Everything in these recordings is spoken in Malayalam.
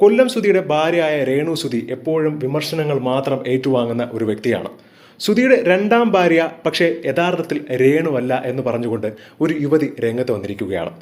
കൊല്ലം സുധിയുടെ ഭാര്യയായ രേണു സുധി എപ്പോഴും വിമർശനങ്ങൾ മാത്രം ഏറ്റുവാങ്ങുന്ന ഒരു വ്യക്തിയാണ്. സുധിയുടെ രണ്ടാം ഭാര്യ പക്ഷേ യഥാർത്ഥത്തിൽ രേണുവല്ല എന്ന് പറഞ്ഞുകൊണ്ട് ഒരു യുവതി രംഗത്ത് വന്നിരിക്കുകയാണ്.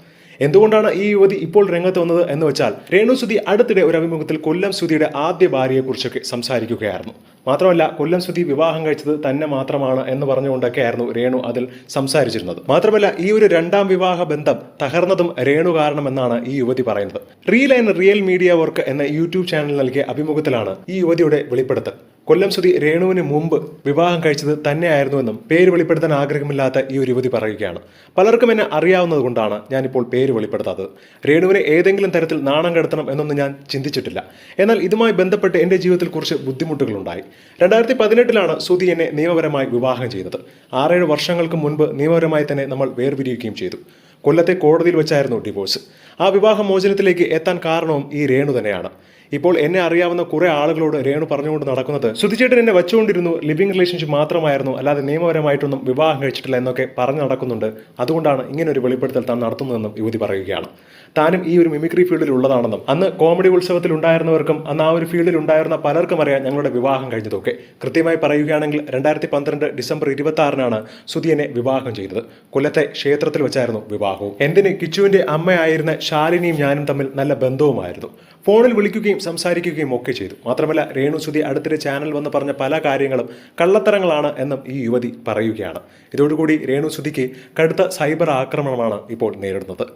എന്തുകൊണ്ടാണ് ഈ യുവതി ഇപ്പോൾ രംഗത്ത് വന്നത് എന്ന് വെച്ചാൽ രേണു സുധി അടുത്തിടെ ഒരു അഭിമുഖത്തിൽ കൊല്ലം സുധിയുടെ ആദ്യ ഭാര്യയെക്കുറിച്ചൊക്കെ സംസാരിക്കുകയായിരുന്നു. മാത്രമല്ല കൊല്ലം സുധി വിവാഹം കഴിച്ചത് തന്നെ മാത്രമാണ് എന്ന് പറഞ്ഞുകൊണ്ടൊക്കെയായിരുന്നു രേണു അതിൽ സംസാരിച്ചിരുന്നത്. മാത്രമല്ല ഈ ഒരു രണ്ടാം വിവാഹ ബന്ധം തകർന്നതും രേണു കാരണമെന്നാണ് ഈ യുവതി പറയുന്നത്. Real and real media work എന്ന യൂട്യൂബ് ചാനൽ നൽകിയ അഭിമുഖത്തിലാണ് ഈ യുവതിയുടെ വെളിപ്പെടുത്തൽ. കൊല്ലം സ്വതി രേണുവിന് മുമ്പ് വിവാഹം കഴിച്ചത് തന്നെയായിരുന്നുവെന്നും പേര് വെളിപ്പെടുത്താൻ ആഗ്രഹമില്ലാത്ത ഈ ഒരു യുവതി പറയുകയാണ്. പലർക്കും എന്നെ അറിയാവുന്നത് കൊണ്ടാണ് ഞാനിപ്പോൾ പേര് വെളിപ്പെടുത്താത്തത്. രേണുവിനെ ഏതെങ്കിലും തരത്തിൽ നാണം കെടുത്തണം എന്നൊന്നും ഞാൻ ചിന്തിച്ചിട്ടില്ല. എന്നാൽ ഇതുമായി ബന്ധപ്പെട്ട് എന്റെ ജീവിതത്തിൽ കുറച്ച് ബുദ്ധിമുട്ടുകളുണ്ടായി. രണ്ടായിരത്തി പതിനെട്ടിലാണ് സുതി എന്നെ നിയമപരമായി വിവാഹം ചെയ്തത്. ആറേഴ് വർഷങ്ങൾക്ക് മുൻപ് നിയമപരമായി തന്നെ നമ്മൾ വേർപിരിയുകയും ചെയ്തു. കൊല്ലത്തെ കോടതിയിൽ വെച്ചായിരുന്നു ഡിവോഴ്സ്. ആ വിവാഹ മോചനത്തിലേക്ക് എത്താൻ കാരണവും ഈ രേണു തന്നെയാണ്. ഇപ്പോൾ എന്നെ അറിയാവുന്ന കുറേ ആളുകളോട് രേണു പറഞ്ഞുകൊണ്ട് നടക്കുന്നത് ശ്രുതിച്ചേട്ടൻ എന്നെ വെച്ചുകൊണ്ടിരുന്നു ലിവിംഗ് റിലേഷൻഷിപ്പ് മാത്രമായിരുന്നു അല്ലാതെ നിയമപരമായിട്ടൊന്നും വിവാഹം കഴിച്ചിട്ടില്ല എന്നൊക്കെ പറഞ്ഞു നടക്കുന്നുണ്ട്. അതുകൊണ്ടാണ് ഇങ്ങനെ ഒരു വെളിപ്പെടുത്തൽ താൻ നടത്തുന്നതെന്നും യുവതി പറയുകയാണ്. താനും ഈ ഒരു മിമിക്രി ഫീൽഡിൽ ഉള്ളതാണെന്നും അന്ന് കോമഡി ഉത്സവത്തിൽ ഉണ്ടായിരുന്നവർക്കും അന്ന് ആ ഒരു ഫീൽഡിൽ ഉണ്ടായിരുന്ന പലർക്കും അറിയാം ഞങ്ങളുടെ വിവാഹം കഴിഞ്ഞതൊക്കെ. കൃത്യമായി പറയുകയാണെങ്കിൽ രണ്ടായിരത്തി പന്ത്രണ്ട് ഡിസംബർ ഇരുപത്തി ആറിനാണ് സുധിയനെ വിവാഹം ചെയ്തത്. കൊല്ലത്തെ ക്ഷേത്രത്തിൽ വെച്ചായിരുന്നു വിവാഹവും. എന്തിന് കിച്ചുവിന്റെ അമ്മയായിരുന്ന ശാലിനിയും ഞാനും തമ്മിൽ നല്ല ബന്ധവുമായിരുന്നു. ഫോണിൽ വിളിക്കുകയും സംസാരിക്കുകയും ഒക്കെ ചെയ്തു. മാത്രമല്ല രേണു സുധി അടുത്തിടെ ചാനൽ വന്ന് പറഞ്ഞ പല കാര്യങ്ങളും കള്ളത്തരങ്ങളാണ് എന്നും ഈ യുവതി പറയുകയാണ്. ഇതോടുകൂടി രേണു സുധിക്ക് കടുത്ത സൈബർ ആക്രമണമാണ് ഇപ്പോൾ നേരിടുന്നത്.